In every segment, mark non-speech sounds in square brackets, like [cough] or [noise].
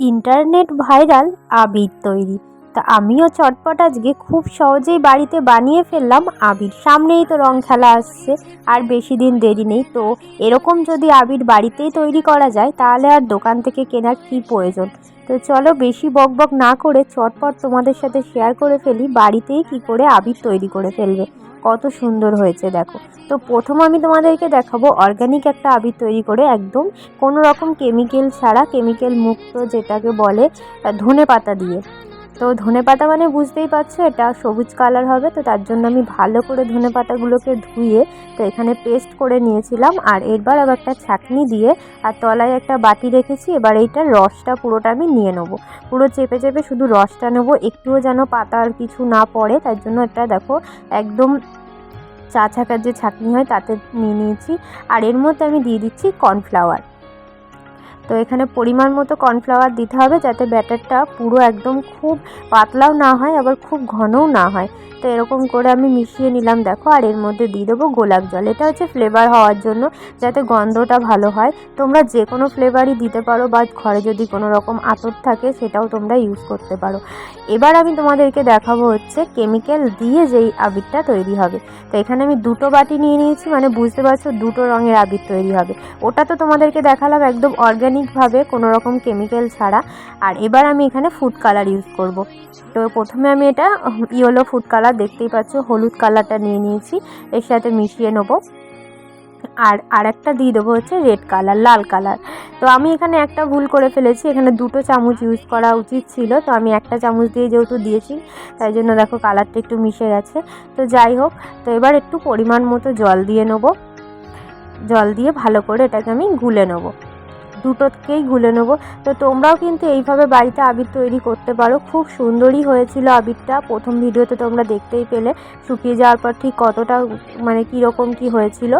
Internet viral আবির তৈরি। তা আমিও চটপট আজকে খুব সহজেই বাড়িতে বানিয়ে ফেললাম আবির। সামনেই তো রং খেলা আসছে, আর বেশি দিন দেরি নেই। তো এরকম যদি আবির বাড়িতেই তৈরি করা যায়, তাহলে আর দোকান থেকে কেনার কী প্রয়োজন? তো চলো বেশি বকবক না করে চটপট তোমাদের সাথে শেয়ার করে ফেলি, বাড়িতেই কি করে আবির তৈরি করে ফেলবে। কত সুন্দর হয়েছে, দেখো। তো প্রথম আমি তোমাদেরকে দেখাবো অর্গ্যানিক একটা আবির তৈরি করে একদম কোনো রকম কেমিক্যাল ছাড়া কেমিক্যাল মুক্ত যেটাকে বলে ধনে পাতা দিয়ে। তো ধনে পাতা মানে বুঝতেই পারছ, এটা সবুজ কালার হবে, তো তার জন্য আমি ভালো করে ধনে পাতাগুলোকে ধুয়ে, তো এখানে পেস্ট করে নিয়েছিলাম। আর এরবার আবার একটা ছাঁকনি দিয়ে, আর তলায় একটা বাটি রেখেছি, এবার এইটার রসটা পুরোটা আমি নিয়ে নেব। পুরো চেপে চেপে শুধু রসটা নেব, একটুও যেন পাতার কিছু না পড়ে, তার জন্য এটা দেখো, একদম চা ছাকার যে ছাঁকনি হয়, তাতে নিয়ে নিয়েছি। আর এর মধ্যে আমি দিয়ে দিচ্ছি কর্নফ্লাওয়ার তো এখানে পরিমাণ মতো কর্নফ্লাওয়ার দিতে হবে যাতে ব্যাটারটা পুরো একদম খুব পাতলাও না হয়, আবার খুব ঘনও না হয়। তো এরকম করে আমি মিশিয়ে নিলাম, দেখো, আর এর মধ্যে দিয়ে দেবো গোলাপ জল। এটা হচ্ছে ফ্লেভার হওয়ার জন্য যাতে গন্ধটা ভালো হয়। তোমরা যে কোনো ফ্লেভারই দিতে পারো বা ঘরে যদি কোনো রকম আতর থাকে, সেটাও তোমরা ইউজ করতে পারো। এবার আমি তোমাদেরকে দেখাবো হচ্ছে কেমিক্যাল দিয়ে যেই আবিরটা তৈরি হবে। তো এখানে আমি দুটো বাটি নিয়ে নিয়েছি মানে বুঝতে পারছ, দুটো রঙের আবির তৈরি হবে। ওটা তো তোমাদেরকে দেখালাম একদম অর্গ্যানিকভাবে কোনো রকম কেমিক্যাল ছাড়া। আর এবার আমি এখানে ফুড কালার ইউজ করব। তো প্রথমে আমি এটা ইয়েলো ফুড কালার দেখতেই পাচ্ছ, হলুদ কালারটা নিয়ে নিয়েছি। এর সাথে মিশিয়ে নেব। আর আরেকটা দিয়ে দেবো হচ্ছে রেড কালার লাল কালার তো আমি এখানে একটা ভুল করে ফেলেছি, এখানে দুটো চামচ ইউজ করা উচিত ছিল। তো আমি একটা চামচ দিয়ে যেহেতু দিয়েছি, তাই জন্য দেখো কালারটা একটু মিশে গেছে। তো যাই হোক, তো এবার একটু পরিমাণ মতো জল দিয়ে নেব। জল দিয়ে ভালো করে এটাকে আমি গুলে নেব। দুটোকেই গুলে নেব। তো তোমরাও কিন্তু এইভাবে বাড়িতে আবির তৈরি করতে পারো। খুব সুন্দরই হয়েছিল আবিরটা প্রথম ভিডিওতে তোমরা দেখতেই পেলে। শুকিয়ে যাওয়ার পর ঠিক কতটা মানে কীরকম কি হয়েছিল।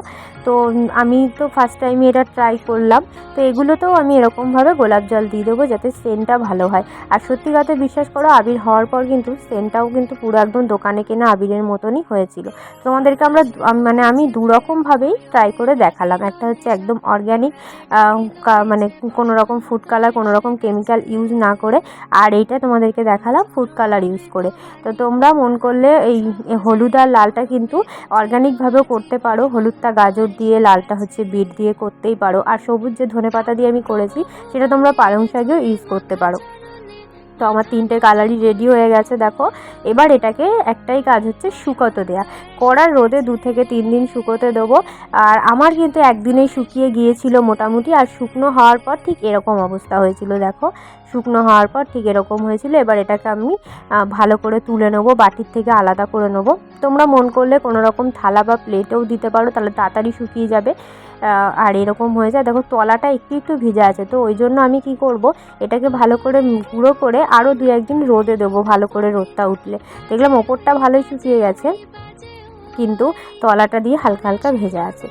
তো আমি তো ফার্স্ট টাইমে এটা ট্রাই করলাম। তো এগুলোতেও আমি এরকমভাবে গোলাপ জল দিয়ে দেবো যাতে সেন্টটা ভালো হয়। আর সত্যি কথা বিশ্বাস করো, আবির হওয়ার পর কিন্তু সেন্টটাও কিন্তু পুরো একদম দোকানে কেনা আবিরের মতনই হয়েছিল। তোমাদেরকে আমরা মানে আমি দুরকমভাবেই ট্রাই করে দেখালাম। একটা হচ্ছে একদম অর্গ্যানিক মানে কোনো রকম ফুড কালার কোনো রকম কেমিক্যাল ইউজ না করে, আর এইটা তোমাদেরকে দেখালাম ফুড কালার ইউজ করে। তো তোমরা মন করলে এই হলুদ আর লালটা কিন্তু অর্গ্যানিকভাবেও করতে পারো। হলুদটা গাজর দিয়ে, লালটা হচ্ছে বিট দিয়ে করতেই পারো। আর সবুজ যে ধনে পাতা দিয়ে আমি করেছি, সেটা তোমরা পালং শাকেও ইউজ করতে পারো। তো আমার তিনটে কালারই রেডি হয়ে গেছে, দেখো। এবার এটাকে একটাই কাজ হচ্ছে শুকোতে দেয়া। কড়ার রোদে দু থেকে তিন দিন শুকোতে দেবো। আর আমার কিন্তু একদিনেই শুকিয়ে গিয়েছিল মোটামুটি, আর শুকনো হওয়ার পর ঠিক এরকম অবস্থা হয়েছিল, দেখো। শুকনো হওয়ার পর ঠিক এরকম হয়েছিল। এবার এটাকে আমি ভালো করে তুলে নেব, বাটির থেকে আলাদা করে নেব। তোমরা মন করলে কোনো রকম থালা বা প্লেটেও দিতে পারো, তাহলে তাড়াতাড়ি শুকিয়ে যাবে। আর এরকম হয়ে যায়। দেখো তলাটা একটু একটু ভিজে আছে, তো ওই জন্য আমি কি করব, এটাকে ভালো করে গুঁড়ো করে আরও দু একদিন রোদে দেবো, ভালো করে রোদটা উঠলে। দেখলাম ওপরটা ভালোই শুকিয়ে গেছে, কিন্তু তলাটা দিয়ে হালকা হালকা ভেজে আছে।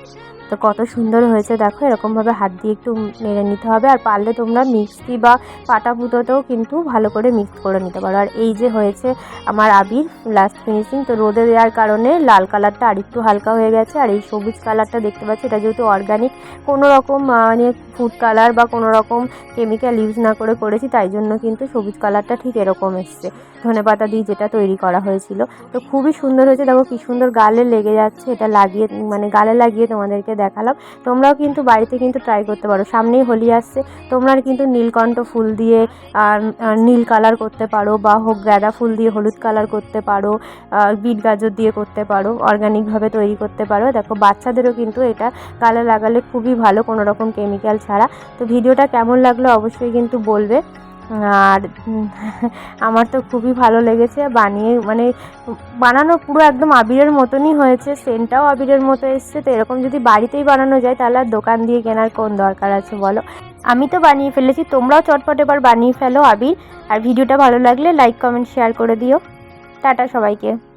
তো কত সুন্দর হয়েছে। দেখো, এরকমভাবে হাত দিয়ে একটু নেড়ে নিতে হবে। আর পারলে তোমরা মিক্সি বা পাটা পুতোতেও কিন্তু ভালো করে মিক্স করে নিতে পারো। আর এই যে হয়েছে আমার আবির লাস্ট ফিনিশিং তো রোদে দেওয়ার কারণে লাল কালারটা আরেকটু হালকা হয়ে গেছে। আর এই সবুজ কালারটা দেখতে পাচ্ছি, এটা যেহেতু অর্গানিক কোনো রকম মানে ফুড কালার বা কোনো রকম কেমিক্যাল ইউজ না করে করেছি, তাই জন্য কিন্তু সবুজ কালারটা ঠিক এরকম এসছে। ধনে পাতা দিয়ে যেটা তৈরি করা হয়েছিল। তো খুবই সুন্দর হয়েছে। দেখো, কী সুন্দর গালে লেগে যাচ্ছে। এটা লাগিয়ে মানে গালে লাগিয়ে তোমাদেরকে দেখালাম। তোমরাও কিন্তু বাড়িতে কিন্তু ট্রাই করতে পারো। সামনেই হোলি আসছে। তোমরা কিন্তু নীলকণ্ঠ ফুল দিয়ে নীল কালার করতে পারো বা হোক গাঁদা ফুল দিয়ে হলুদ কালার করতে পারো বিট গাজর দিয়ে করতে পারো অর্গানিকভাবে তৈরি করতে পারো। দেখো, বাচ্চাদেরও কিন্তু এটা গালে লাগালে খুবই ভালো কোনো রকম কেমিক্যাল ছাড়া। তো ভিডিওটা কেমন লাগল অবশ্যই কিন্তু বলবে। আর [laughs] আমার তো খুবই ভালো লেগেছে বানিয়ে মানে বানানো পুরো একদম আবিরের মতনই হয়েছে, সেন্টটাও আবিরের মতো এসছে, তো এরকম যদি বাড়িতেই বানানো যায় তাহলে আর দোকান দিয়ে কেনার কোন দরকার আছে বলো? আমি তো বানিয়ে ফেলেছি, তোমরাও চটপট এবার বানিয়ে ফেলো আবির, আর ভিডিওটা ভালো লাগলে লাইক, কমেন্ট, শেয়ার করে দিও। টাটা সবাইকে।